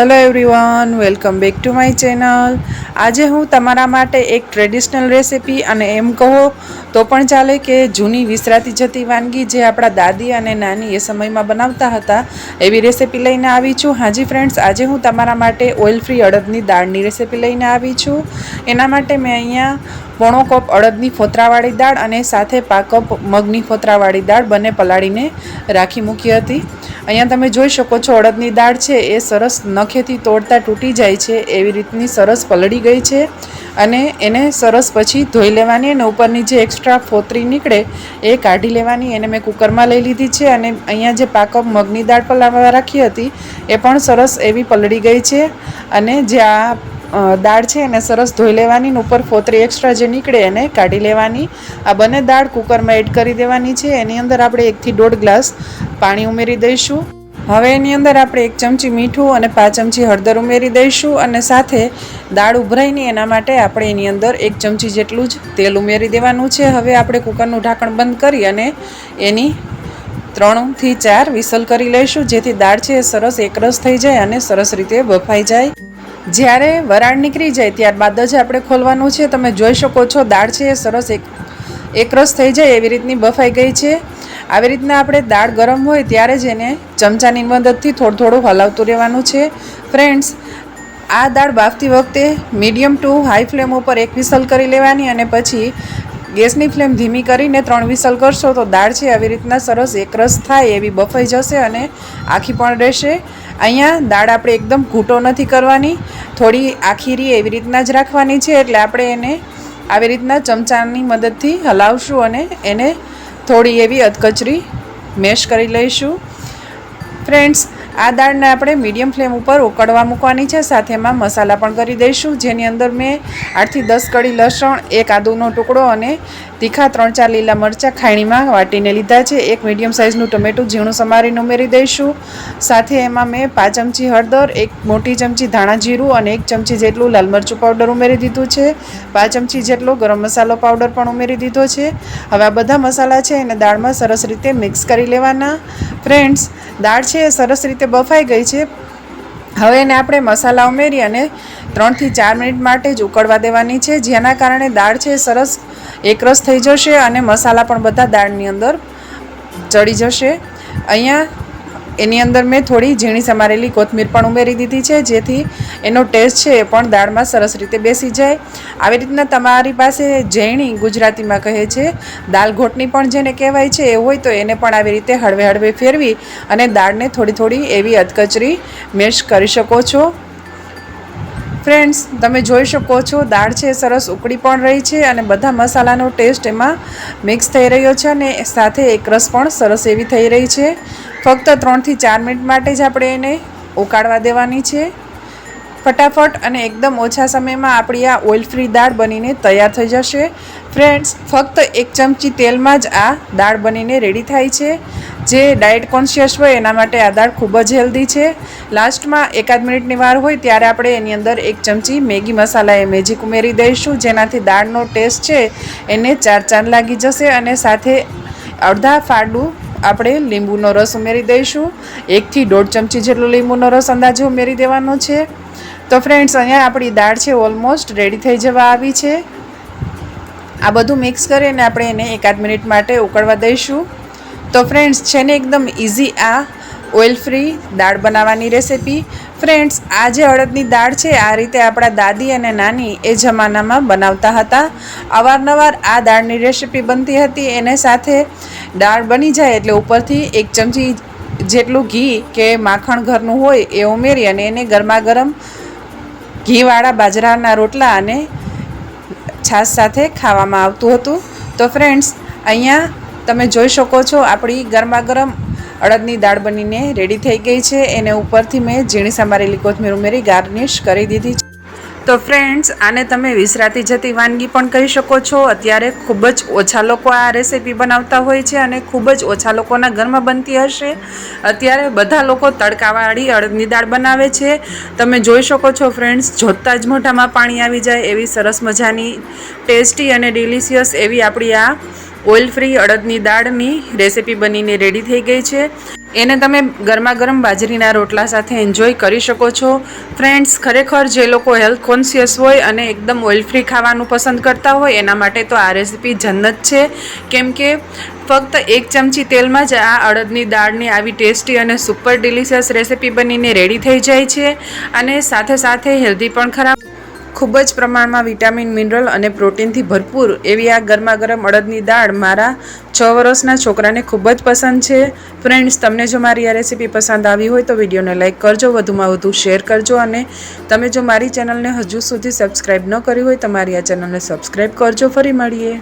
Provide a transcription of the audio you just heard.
Hello everyone welcome back to my channel આજે હું તમારા માટે એક ટ્રેડિશનલ રેસિપી અને એમ કહો તો પણ ચાલે કે જૂની વિસરાતી જતી વાનગી જે આપણા દાદી અને નાની એ સમયમાં બનાવતા હતા, એવી રેસીપી લઈને આવી છું. હાજી ફ્રેન્ડ્સ આજે હું તમારા માટે ઓઇલ ફ્રી અડદની દાળની રેસીપી લઈને આવી છું. એના માટે મેં અહીંયા પોણો કપ અડદની ફોતરાવાળી દાળ અને સાથે પા કપ મગની ફોતરાવાળી દાળ બંને પલાળીને રાખી મૂકી હતી. અહીંયા તમે જોઈ શકો છો અડદની દાળ છે, એ સરસ નખેથી તોડતા તૂટી જાય છે, એવી રીતની સરસ પલળી ગઈ છે. અને એને સરસ પછી ધોઈ લેવાની અને ઉપરની જે એક્સ્ટ્રા ફોતરી નીકળે, એ કાઢી લેવાની. એને મેં કુકરમાં લઈ લીધી છે અને અહીંયા જે પાકપ મગની દાળ પલાળવા રાખી હતી, એ પણ સરસ એવી પલળી ગઈ છે. અને જે આ દાળ છે એને સરસ ધોઈ લેવાની ઉપર ફોતરી એક્સ્ટ્રા જે નીકળે એને કાઢી લેવાની. આ બંને દાળ કુકરમાં એડ કરી દેવાની છે. એની અંદર આપણે એકથી દોઢ ગ્લાસ પાણી ઉમેરી દઈશું. હવે એની અંદર આપણે એક ચમચી મીઠું અને પાંચ ચમચી હળદર ઉમેરી દઈશું અને સાથે દાળ ઉભરાય નહીં એના માટે આપણે એની અંદર એક ચમચી જેટલું જ તેલ ઉમેરી દેવાનું છે. હવે આપણે કુકરનું ઢાંકણ બંધ કરી અને એની ત્રણથી ચાર વિસલ કરી લઈશું, જેથી દાળ છે એ સરસ એકરસ થઈ જાય અને સરસ રીતે બફાઈ જાય. જ્યારે વરાળ નીકળી જાય ત્યારબાદ જ આપણે ખોલવાનું છે. તમે જોઈ શકો છો દાળ છે એ સરસ એક, એકરસ થઈ જાય એવી રીતની બફાઈ ગઈ છે. આવી રીતના આપણે દાળ ગરમ હોય ત્યારે જ એને ચમચાની મદદથી થોડું થોડું હલાવતું રહેવાનું છે. ફ્રેન્ડ્સ આ દાળ બાફતી વખતે મીડિયમ ટુ હાઈ ફ્લેમ ઉપર એક વિસલ કરી લેવાની અને પછી ગેસની ફ્લેમ ધીમી કરીને ત્રણ વિસલ કરશો તો દાળ છે આવી રીતના સરસ એકરસ થાય એવી બફાઈ જશે અને આખી પણ રહેશે. અહીંયા દાળ આપણે એકદમ ઘૂંટો નથી કરવાની. થોડી આખીરી એવી રીતના જ રાખવાની છે એટલે આપણે એને આવી રીતના ચમચાની મદદથી હલાવશું અને એને થોડી એવી અધકચરી મેશ કરી લઈશું. ફ્રેન્ડ્સ આ દાળને આપણે મીડિયમ ફ્લેમ ઉપર ઉકળવા મૂકવાની છે. સાથે એમાં મસાલા પણ કરી દઈશું. જેની અંદર મેં આઠથી દસ કળી લસણ, એક આદુનો ટુકડો અને તીખા ત્રણ ચાર લીલા મરચાં ખાણીમાં વાટીને લીધા છે. એક મીડિયમ સાઇઝનું ટમેટું ઝીણું સમારીને ઉમેરી દઈશું. સાથે એમાં મેં પાંચ ચમચી હળદર, એક મોટી ચમચી ધાણા જીરું અને એક ચમચી જેટલું લાલ મરચું પાવડર ઉમેરી દીધું છે. પાંચ ચમચી જેટલો ગરમ મસાલો પાવડર પણ ઉમેરી દીધો છે. હવે આ બધા મસાલા છે એને દાળમાં સરસ રીતે મિક્સ કરી લેવાના. ફ્રેન્ડ્સ, દાળ છે એ સરસ રીતે બફાઈ ગઈ છે. હવે એને આપણે મસાલા ઉમેરી અને ત્રણથી ચાર મિનિટ માટે જ ઉકળવા દેવાની છે. જેના કારણે દાળ છે સરસ એકરસ થઈ જશે અને મસાલા પણ બધા દાળની અંદર ચડી જશે. અહીંયા એની અંદર મેં થોડી ઝીણી સમારેલી કોથમીર પણ ઉમેરી દીધી છે, જેથી એનો ટેસ્ટ છે એ પણ દાળમાં સરસ રીતે બેસી જાય. આવી રીતના તમારી પાસે ઝીણી ગુજરાતીમાં કહે છે દાલ ઘોટની પણ જેને કહેવાય છે એ હોય તો એને પણ આવી રીતે હળવે હળવે ફેરવી અને દાળને થોડી થોડી એવી અધકચરી મેશ કરી શકો છો. ફ્રેન્ડ્સ તમે જોઈ શકો છો, દાળ છે, સરસ ઉકળી પણ રહી છે અને બધા મસાલાનો ટેસ્ટ એમાં મિક્સ થઈ રહ્યો છે અને સાથે એક રસ પણ સરસ એવી થઈ રહી છે. ફક્ત ત્રણથી ચાર મિનિટ માટે જ આપણે એને ઉકાળવા દેવાની છે. ફટાફટ અને એકદમ ઓછા સમયમાં આપણી આ ઓઇલ ફ્રી દાળ બનીને તૈયાર થઈ જશે. ફ્રેન્ડ્સ ફક્ત એક ચમચી તેલમાં જ આ દાળ બનીને રેડી થાય છે. જે ડાયટ કોન્શિયસ હોય એના માટે આ દાળ ખૂબ જ હેલ્ધી છે. લાસ્ટમાં એકાદ મિનિટની વાર હોય ત્યારે આપણે એની અંદર એક ચમચી મેગી મસાલા એ મેજિક ઉમેરી દઈશું. જેનાથી દાળનો ટેસ્ટ છે એને ચાર ચાંદ લાગી જશે અને સાથે અડધા ફાડું આપણે લીંબુનો રસ ઉમેરી દઈશું. એકથી દોઢ ચમચી જેટલો લીંબુનો રસ અંદાજે ઉમેરી દેવાનો છે. તો ફ્રેન્ડ્સ અહીંયા આપણી દાળ છે ઓલમોસ્ટ રેડી થઈ જવા આવી છે. આ બધું મિક્સ કરીને આપણે એને એકાદ મિનિટ માટે ઉકળવા દઈશું. તો ફ્રેન્ડ્સ છે ને એકદમ ઇઝી આ ઓઇલ ફ્રી દાળ બનાવવાની રેસિપી ફ્રેન્ડ્સ આ જે અડદની દાળ છે, આ રીતે આપણા દાદી અને નાની એ જમાનામાં બનાવતા હતા. અવારનવાર આ દાળની રેસિપી બનતી હતી. એને સાથે દાળ બની જાય એટલે ઉપરથી એક ચમચી જેટલું ઘી કે માખણ ઘરનું હોય એ ઉમેરી અને એને ગરમા ગરમ ઘીવાળા બાજરાના રોટલા અને છાશ સાથે ખાવામાં આવતું હતું. તો ફ્રેન્ડ્સ અહીંયા તમે જોઈ શકો છો, આપણી ગરમા ગરમ અડદની દાળ બનીને રેડી થઈ ગઈ છે. એને ઉપરથી મેં ઝીણી સમારેલી કોથમીર ઉમેરી ગાર્નિશ કરી દીધી છે. તો ફ્રેન્ડ્સ આને તમે વિસરાતી જતી વાનગી પણ કહી શકો છો. અત્યારે ખૂબ જ ઓછા લોકો આ રેસિપી બનાવતા હોય છે અને ખૂબ જ ઓછા લોકોના ઘરમાં બનતી હશે. અત્યારે બધા લોકો તડકાવાળી અડદની દાળ બનાવે છે. તમે જોઈ શકો છો ફ્રેન્ડ્સ જોતાં જ મોઢામાં પાણી આવી જાય એવી સરસ મજાની ટેસ્ટી અને ડિલિશિયસ એવી આપણી આ ઓઇલ ફ્રી અડદની દાળની રેસીપી બનીને રેડી થઈ ગઈ છે. એને તમે ગરમા ગરમ બાજરીના રોટલા સાથે એન્જોય કરી શકો છો. ફ્રેન્ડ્સ ખરેખર જે લોકો હેલ્થ કોન્શિયસ હોય અને એકદમ ઓઇલ ફ્રી ખાવાનું પસંદ કરતા હોય, એના માટે તો આ રેસીપી જન્નત છે. કેમ કે ફક્ત એક ચમચી તેલમાં જ આ અડદની દાળની આવી ટેસ્ટી અને સુપર ડિલિશિયસ રેસીપી બનીને રેડી થઈ જાય છે અને સાથે સાથે હેલ્ધી પણ ખરાબ ખૂબ જ પ્રમાણમાં વિટામિન, મિનરલ અને પ્રોટીનથી ભરપૂર એવી આ ગરમા ગરમ અડદની દાળ મારા છ વર્ષના છોકરાને ખૂબ જ પસંદ છે. ફ્રેન્ડ્સ તમને જો મારી આ રેસીપી પસંદ આવી હોય તો વિડીયોને લાઇક કરજો, વધુમાં વધુ શેર કરજો અને તમે જો મારી ચેનલને હજુ સુધી સબસ્ક્રાઈબ ન કરી હોય તો મારી આ ચેનલને સબસ્ક્રાઈબ કરજો. ફરી મળીએ.